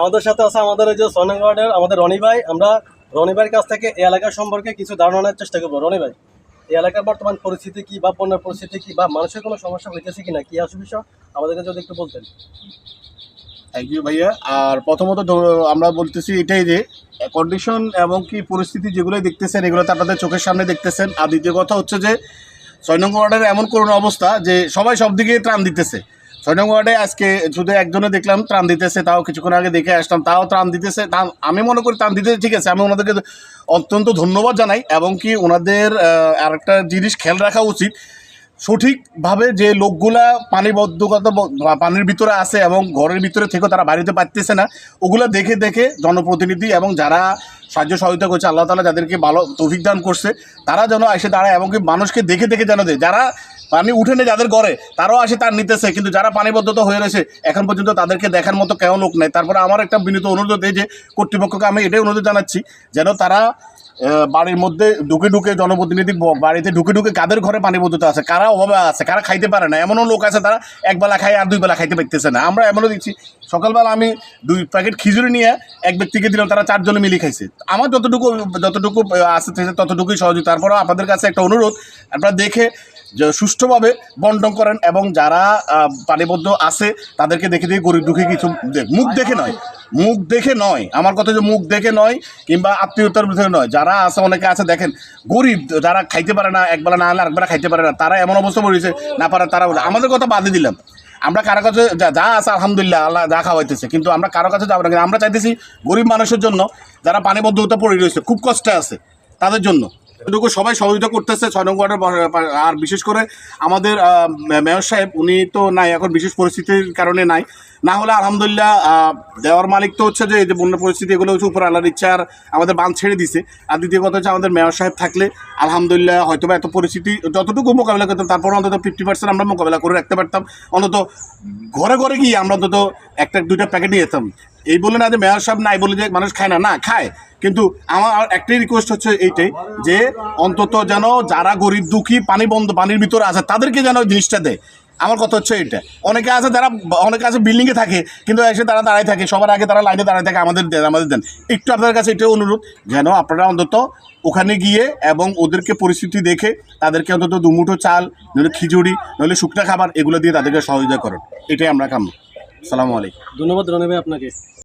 আমাদের সাথে আছে আমাদের যে সোনাগড়ের আমাদের রনি ভাই। আমরা রনি ভাইয়ের কাছ থেকে এই এলাকা সম্পর্কে কিছু ধারণা নেওয়ার চেষ্টা করব। রনি ভাই, এই এলাকার বর্তমান পরিস্থিতি কি বা বন্যার পরিস্থিতি কি বা মানুষের কোনো সমস্যা হইতেছে কি না কি অসুবিধা আমাদেরকে যদি একটু বলতেন। থ্যাংক ইউ ভাইয়া। আর প্রথমত আমরা বলতেছি এটাই যে কন্ডিশন এবং কি পরিস্থিতি যেগুলো দেখতেছেন এগুলো তো আপনাদের চোখের সামনে দেখতেছেন। আর দ্বিতীয় কথা হচ্ছে যে ছয় নম্বর ওয়ার্ডের এমন করুণ অবস্থা যে, সবাই সব দিকে ত্রাণ দিতেছে। ছয় ওয়ার্ডে আজকে শুধু একজনে দেখলাম, ত্রাণ দিতেছে, তাও কিছুক্ষণ আগে দেখে আসলাম, তাও ত্রাণ দিতেছে, তা আমি মনে করি ত্রাণ দিতেছে, ঠিক আছে, আমি ওনাদেরকে অত্যন্ত ধন্যবাদ জানাই এবং কি ওনাদের আরেকটা জিনিস খেয়াল রাখা উচিত, সঠিকভাবে যে লোকগুলা পানিবদ্ধকতা ব- পানির ভিতরে আছে এবং ঘরের ভিতরে থেকে তারা বাড়িতে পারতেছে না, ওগুলা দেখে দেখে জনপ্রতিনিধি এবং যারা সাহায্য সহযোগিতা করছে, আল্লাহ তালা যাদেরকে ভালো দান করছে, তারা যেন এসে দাঁড়ায় এবং মানুষকে দেখে দেখে যেন দেয়, যারা পানি উঠে নেই যাদের ঘরে, তারাও আসে তার নিতেছে। কিন্তু যারা পানিবদ্ধতা হয়ে রয়েছে, এখন পর্যন্ত তাদেরকে দেখার মতো কেউ লোক নেই। তারপরে আমার একটা বিনীত অনুরোধ এই যে কর্তৃপক্ষকে আমি এটাই অনুরোধ জানাচ্ছি, যেন তারা বাড়ির মধ্যে ঢুকে ঢুকে জনপ্রতিনিধি বাড়িতে ঢুকে ঢুকে কাদের ঘরে পানিবদ্ধতা আছে, কারা অভাবে আছে, কারা খাইতে পারে না, এমনও লোক আছে তারা এক বেলা খায় আর দুই বেলা খাইতে পারতেছে না। আমরা এমনও দিচ্ছি সকালবেলা আমি দুই প্যাকেট খিচুড়ি নিয়ে এক ব্যক্তিকে দিলাম, তারা চারজনে মিলে খাইছে। আমার যতটুকু যতটুকু আছে ততটুকুই সহযোগিতা তারপরেও আপনাদের কাছে একটা অনুরোধ, আপনারা দেখে সুষ্ঠুভাবে বন্টন করেন এবং যারা পানিবদ্ধ আছে, তাদেরকে দেখে দেখে গরিব দুঃখী কিছু মুখ দেখে নয়। মুখ দেখে নয়। আমার কথা যে মুখ দেখে নয় কিংবা আত্মীয়তার ভিতরে নয়। যারা আছে, অনেকে আছে, দেখেন, গরিব, যারা খাইতে পারে না একবেলা না হলে আরেকবেলা খাইতে পারে না, তারা এমন অবস্থা পড়েছে না পারে তারা আমাদের কথা বাদে দিলাম। আমরা কারও কাছে যা যা আছে, আলহামদুলিল্লাহ, আল্লাহ যা খাওয়াইতেছে, কিন্তু আমরা কারও কাছে যাব না। আমরা চাইতেছি গরিব মানুষের জন্য যারা পানিবদ্ধতা পড়ে রয়েছে, খুব কষ্টে আছে, তাদের জন্য। এটুকু সবাই সহযোগিতা করতেছে, ছয় নম্বর আর বিশেষ করে আমাদের মেয়র সাহেব, উনি তো নাই, এখন বিশেষ পরিস্থিতির কারণে নাই। না হলে আলহামদুলিল্লাহ দেওয়ার মালিক তো হচ্ছে যে এই যে বন্যা পরিস্থিতি, এগুলো হচ্ছে উপর আল্লাহর ইচ্ছা আর আমাদের বাঁধ ছেড়ে দিছে। আর দ্বিতীয় কথা হচ্ছে আমাদের মেয়র সাহেব থাকলে আলহামদুলিল্লাহ হয়তো এত পরিস্থিতি, যতটুকু মোকাবিলা করতাম, তারপর অন্তত ফিফটি পার্সেন্ট আমরা মোকাবিলা করে রাখতে পারতাম। অন্তত ঘরে ঘরে গিয়ে আমরা অন্তত একটা, দুইটা প্যাকেট নিয়ে যেতাম। এই বলে না যে মেয়র সাহেব নাই বলে যে মানুষ খায় না না, খায়। কিন্তু আমার একটাই রিকোয়েস্ট হচ্ছে এইটাই, যে অন্তত যেন যারা গরিব, দুঃখী, পানি বন্ধ, পানির ভিতরে আছে, তাদেরকে যেন জিনিসটা দেয়। আমার কথা হচ্ছে এটা অনেকে আছে যারা, অনেকে আছে বিল্ডিংয়ে থাকে, কিন্তু এসে তারা দাঁড়ায় থাকে, সবার আগে তারা লাইনে দাঁড়ায় থাকে, আমাদের দেন আমাদের দেন। একটু আপনাদের কাছে এটাই অনুরোধ, যেন আপনারা অন্তত ওখানে গিয়ে এবং ওদেরকে পরিস্থিতি দেখে, তাদেরকে অন্তত দুমুঠো চাল, নইলে খিচুড়ি, নইলে শুকনা খাবার, এগুলো দিয়ে তাদেরকে সহযোগিতা করেন। এটাই আমরা কাম্য। সালামু আলাইকুম। ধন্যবাদ রনি ভাই আপনাকে।